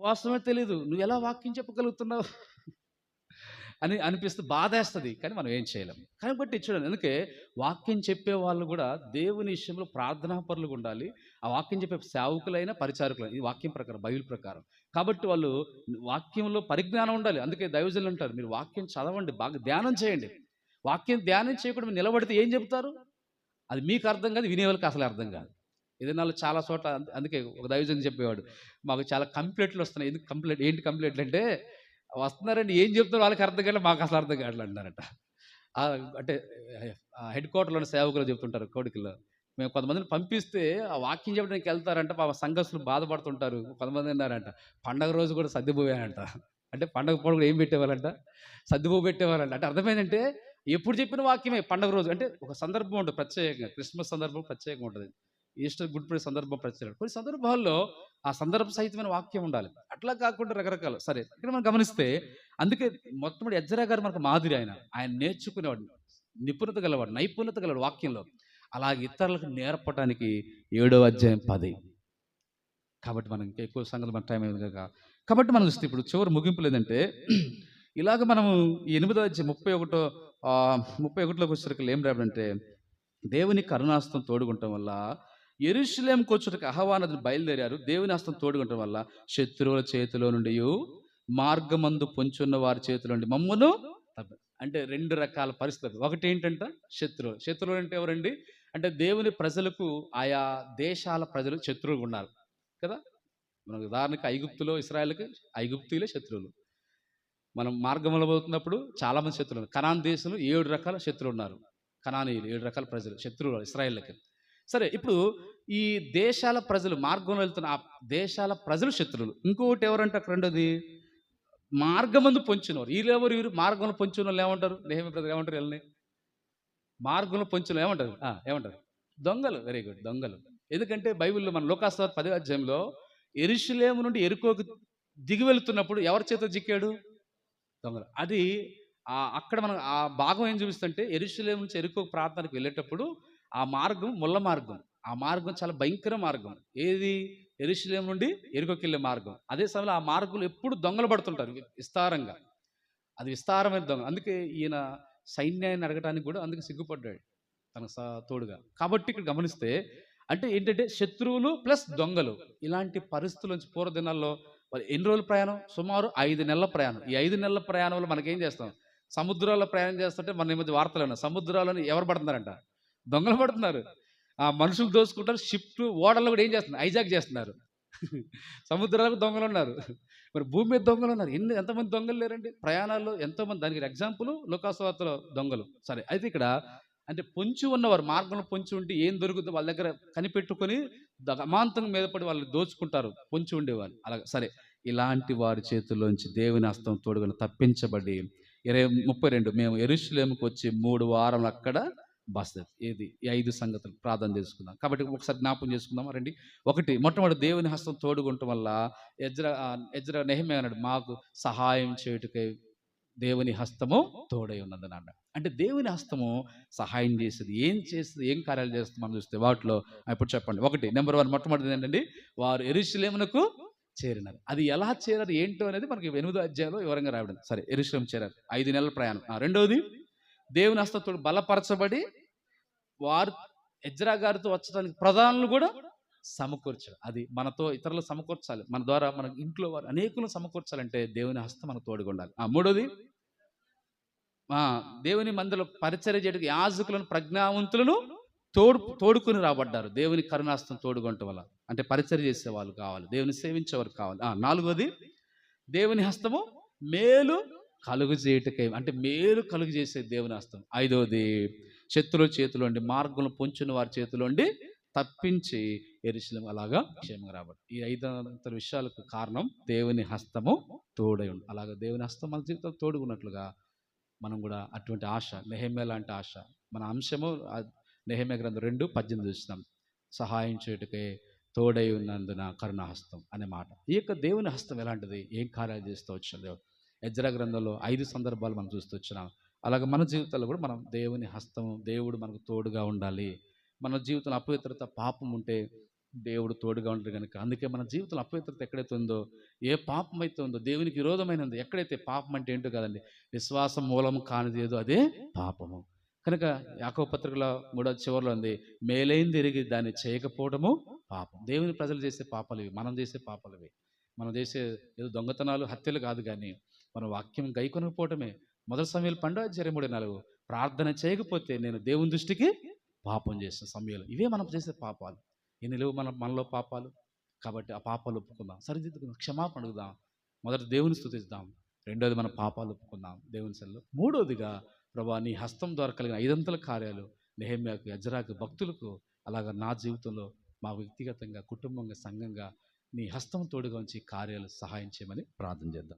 ఉపవాసమే తెలీదు. నువ్వు ఎలా వాక్యం చెప్పగలుగుతున్నావు? అని అనిపిస్తే బాధేస్తుంది. కానీ మనం ఏం చేయలేం. కాబట్టి చూడండి అందుకే వాక్యం చెప్పే వాళ్ళు కూడా దేవుని విషయంలో ప్రార్థనాపరులుగా ఉండాలి. ఆ వాక్యం చెప్పే సేవకులైనా పరిచారకులైనా ఈ వాక్యం ప్రకారం బైబిల్ ప్రకారం. కాబట్టి వాళ్ళు వాక్యంలో పరిజ్ఞానం ఉండాలి. అందుకే దైవజనులు అంటారు మీరు వాక్యం చదవండి బాగా ధ్యానం చేయండి. వాక్యం ధ్యానం చేయకుండా మీరు నిలబడితే ఏం చెప్తారు అది మీకు అర్థం కాదు వినే వాళ్ళకి అసలు అర్థం కాదు. ఏదైనా చాలా చోట్ల అందుకే ఒక దైవజన్ చెప్పేవాడు. మాకు చాలా కంప్లైంట్లు వస్తున్నాయి. ఎందుకు కంప్లైంట్ ఏంటి కంప్లైంట్లు అంటే వస్తున్నారండి ఏం చెప్తున్నారు వాళ్ళకి అర్థం కాదు మాకు అసలు అర్థం కావట్లే అంటారట అంటే హెడ్ క్వార్టర్లోని సేవకులు చెప్తుంటారు కోడికల్లో మేము కొంతమందిని పంపిస్తే ఆ వాక్యం చెప్పడానికి వెళ్తారంట పాప సంఘస్థులు బాధపడుతుంటారు. కొంతమంది అన్నారంట పండగ రోజు కూడా సర్దిపోయారంట అంటే. పండగ పూట కూడా ఏం పెట్టేవాళ్ళంట? సర్దిపో పెట్టేవాళ్ళంట. అంటే అర్థమైందంటే ఎప్పుడు చెప్పిన వాక్యమే పండగ రోజు. అంటే ఒక సందర్భం ఉంటుంది ప్రత్యేకంగా క్రిస్మస్ సందర్భం ప్రత్యేకంగా ఉంటుంది. ఈస్టర్ గుడ్ ఫ్రైడే సందర్భం ప్రత్యేకం కొన్ని సందర్భాల్లో ఆ సందర్భ సహితమైన వాక్యం ఉండాలి. అట్లా కాకుండా రకరకాల. సరే ఇక్కడ మనం గమనిస్తే అందుకే మొత్తం ఎజ్జరా గారు మనకు మాదిరి ఆయన. ఆయన నేర్చుకునేవాడు నిపుణత గలవాడు నైపుణ్యత గలవాడు వాక్యంలో. అలాగే ఇతరులకు నేర్పడానికి ఏడో అధ్యాయం పది. కాబట్టి మనం ఇంకా ఎక్కువ సంగతి మన టైం అయింది కనుక కాబట్టి మనం చూస్తే ఇప్పుడు చివరి ముగింపు లేదంటే ఇలాగ మనము ఈ ఎనిమిదో అధ్యాయం ముప్పై ఒకటో ముప్పై ఒకటిలోకి వచ్చేసరికి ఏం రాబడంటే దేవుని కరుణాస్తం తోడుకుంటాం వల్ల ఎరుషులేంకి వచ్చుటకు అహవానదులు బయలుదేరారు. దేవుని హస్తం తోడుకుంటం వల్ల శత్రువుల చేతిలో నుండి మార్గమందు పొంచున్న వారి చేతిలో నుండి మమ్మను అంటే రెండు రకాల పరిస్థితులు. ఒకటి ఏంటంట శత్రువు శత్రువులు అంటే ఎవరండి? అంటే దేవుని ప్రజలకు ఆయా దేశాల ప్రజలు శత్రువులు ఉన్నారు కదా? మనకు ఉదాహరణకు ఐగుప్తులో ఇస్రాయల్కి ఐగుప్తులే శత్రువులు. మనం మార్గంలో పోతున్నప్పుడు చాలామంది శత్రువులు కనాన్ దేశంలో ఏడు రకాల శత్రువులు ఉన్నారు. కనానీయులు ఏడు రకాల ప్రజలు శత్రువులు ఇస్రాయేళ్ళకి సరే ఇప్పుడు ఈ దేశాల ప్రజలు మార్గంలో వెళ్తున్న ఆ దేశాల ప్రజలు శత్రువులు ఇంకొకటి ఎవరంటే అక్కడ రెండోది? మార్గమందు పొంచినవారు వీళ్ళెవరు వీరు మార్గంలో పొంచిన వాళ్ళు ఏమంటారు? నేహమి ప్రజలు ఏమంటారు వీళ్ళని? మార్గంలో పొంచిన ఏమంటారు? ఏమంటారు? దొంగలు. వెరీ గుడ్ దొంగలు. ఎందుకంటే బైబిల్లో మన లోకాస్తవ పదే అధ్యాయంలో ఎరుషులేము నుండి ఎరుకోకు దిగి వెళుతున్నప్పుడు ఎవరి చేత జిక్కాడు? దొంగలు. అది అక్కడ మనం ఆ భాగం ఏం చూపిస్తుంటే ఎరుషులేము నుంచి ఎరుకో ప్రాంతానికి వెళ్ళేటప్పుడు ఆ మార్గం ముళ్ళ మార్గం. ఆ మార్గం చాలా భయంకర మార్గం. ఏది? ఎరుశలేం నుండి ఎరుకోకి మార్గం. అదే సమయంలో ఆ మార్గంలో ఎప్పుడు దొంగలు పడుతుంటారు విస్తారంగా. అది విస్తారమైన దొంగ. అందుకే ఈయన సైన్యాన్ని అడగటానికి కూడా అందుకే సిగ్గుపడ్డాడు తన స తోడుగా. కాబట్టి ఇక్కడ గమనిస్తే అంటే ఏంటంటే శత్రువులు ప్లస్ దొంగలు. ఇలాంటి పరిస్థితుల నుంచి పూర్వ దినాల్లో మరి ఎన్ని రోజుల ప్రయాణం? సుమారు ఐదు నెలల ప్రయాణం. ఈ ఐదు నెలల ప్రయాణంలో మనకేం చేస్తాం? సముద్రాల్లో ప్రయాణం చేస్తుంటే మన ఈ మధ్య వార్తలు ఉన్నాయి సముద్రాలను ఎవరు పడుతున్నారంట? దొంగలు పడుతున్నారు. ఆ మనుషులు దోసుకుంటారు షిఫ్ట్ ఓడల్లో కూడా ఏం చేస్తున్నారు? హైజాక్ చేస్తున్నారు. సముద్రాలకు దొంగలు ఉన్నారు. మరి భూమి మీద దొంగలు ఉన్నారు. ఎన్ని ఎంతమంది దొంగలు లేరండి? ప్రయాణాల్లో ఎంతోమంది దానికి ఎగ్జాంపుల్ లోకాసువార్తలో దొంగలు. సరే అయితే ఇక్కడ అంటే పొంచి ఉన్నవారు మార్గంలో పొంచి ఉండి ఏం దొరుకుతుందో? వాళ్ళ దగ్గర కనిపెట్టుకొని అమాంతం మీద పడి వాళ్ళు దోచుకుంటారు పొంచి ఉండేవాళ్ళు అలాగే సరే. ఇలాంటి వారి చేతుల్లోంచి దేవుని హస్తం తోడుగా తప్పించబడి ఇరవై ముప్పై రెండు మేము ఎరుషులేముకి వచ్చి మూడు వారం అక్కడ బస్ ఏది? ఈ ఐదు సంగతులు ప్రార్థన చేసుకుందాం. కాబట్టి ఒకసారి జ్ఞాపం చేసుకుందాం రండి. ఒకటి మొట్టమొదటి దేవుని హస్తం తోడుకుంటం వల్ల ఎజ్ర ఎజ్ర నెహమే అన్నాడు మాకు సహాయం చేయుటకై దేవుని హస్తము తోడై ఉన్నది అన్నాడు. అంటే దేవుని హస్తము సహాయం చేసేది ఏం చేస్తుంది ఏం కార్యాలు చేస్తుంది మనం చూస్తే వాటిలో. ఇప్పుడు చెప్పండి. ఒకటి నెంబర్ వన్ మొట్టమొదటిది ఏంటండి? వారు ఎరుశలేమునకు చేరినారు. అది ఎలా చేరారు ఏంటో అనేది మనకి ఎనిమిదో అధ్యాయంలో వివరంగా రావడం సరే ఎరుషులేం చేరారు. ఐదు నెలల ప్రయాణం. రెండవది దేవుని హస్తతో బలపరచబడి వారు ఎజ్రా గారితో వచ్చడానికి ప్రధానులు కూడా సమకూర్చడం అది మనతో ఇతరులు సమకూర్చాలి. మన ద్వారా మన ఇంట్లో వారు అనేకులు సమకూర్చాలంటే దేవుని హస్తం మన తోడుగా ఉండాలి ఆ, మూడోది దేవుని మందులో పరిచర్య చేయడానికి యాజకులను ప్రజ్ఞావంతులను తోడు తోడుకుని రాబడ్డారు. దేవుని కరుణాస్తం తోడుగొనటం వల్ల. అంటే పరిచర్య చేసే వాళ్ళు కావాలి. దేవుని సేవించేవారు కావాలి. నాలుగోది దేవుని హస్తము మేలు కలుగు చేయటకై అంటే మేలు కలుగు చేసే దేవుని హస్తం. ఐదవది శత్రుల చేతిలో ఉండి మార్గంలో పొంచిన వారి చేతిలో ఉండి తప్పించి ఎరుశలం అలాగా క్షేమంగా రాబట్టి ఈ ఐదు విషయాలకు కారణం దేవుని హస్తము తోడై ఉంది అలాగా దేవుని హస్తం మన జీవితంలో తోడుకున్నట్లుగా మనం కూడా అటువంటి ఆశ నెహమ్య లాంటి ఆశ మన అంశము నెహమ్య గ్రంథం రెండు పద్దెనిమిది చూసినాం. సహాయం చేయుటకే తోడై ఉన్నందున కరుణాహస్తం అనే మాట. ఈ యొక్క దేవుని హస్తం ఎలాంటిది? ఏం కార్యాలు చేస్తూ వచ్చిన దేవుడు గ్రంథంలో ఐదు సందర్భాలు మనం చూస్తూ వచ్చినాం. అలాగే మన జీవితాల్లో కూడా మనం దేవుని హస్తం దేవుడు మనకు తోడుగా ఉండాలి. మన జీవితంలో అపవిత్రత పాపం ఉంటే దేవుడు తోడుగా ఉంటాడు కనుక అందుకే మన జీవితంలో అపవిత్రత ఎక్కడైతే ఉందో ఏ పాపం అయితే ఉందో దేవునికి విరోధమైనది ఎక్కడైతే పాపం అంటే ఏంటో కదండి విశ్వాసం మూలం కానిది ఏదో అదే పాపము. కనుక యాకవ పత్రికలో మూడో చివరిలో ఉంది మేలైంది తిరిగి దాన్ని చేయకపోవడము పాపం. దేవుని ప్రజలు చేసే పాపాలు ఇవి మనం చేసే పాపాలు ఇవి. మనం చేసే ఏదో దొంగతనాలు హత్యలు కాదు కానీ మన వాక్యం గైకొనకపోవటమే. మొదటి సమయంలో పండు అధ్యాయం మూడు నాలుగు. ప్రార్థన చేయకపోతే నేను దేవుని దృష్టికి పాపం చేసిన సమయంలో. ఇవే మనం చేసే పాపాలు. ఎన్ని లేవు మన మనలో పాపాలు? కాబట్టి ఆ పాపాలు ఒప్పుకుందాం. సరిదిద్దుకుందాం. క్షమాపణ అడుగుదాం. మొదటి దేవుని స్థుతిద్దాం. రెండోది మన పాపాలు ఒప్పుకుందాం దేవుని సెల్లో మూడోదిగా ప్రభా నీ హస్తం ద్వారా కలిగిన ఐదంతల కార్యాలు నెహమ్యాకు యజ్రాకు భక్తులకు అలాగా నా జీవితంలో మా వ్యక్తిగతంగా కుటుంబంగా సంఘంగా నీ హస్తం తోడుగా ఉంచి కార్యాలు సహాయం చేయమని ప్రార్థన చేద్దాం.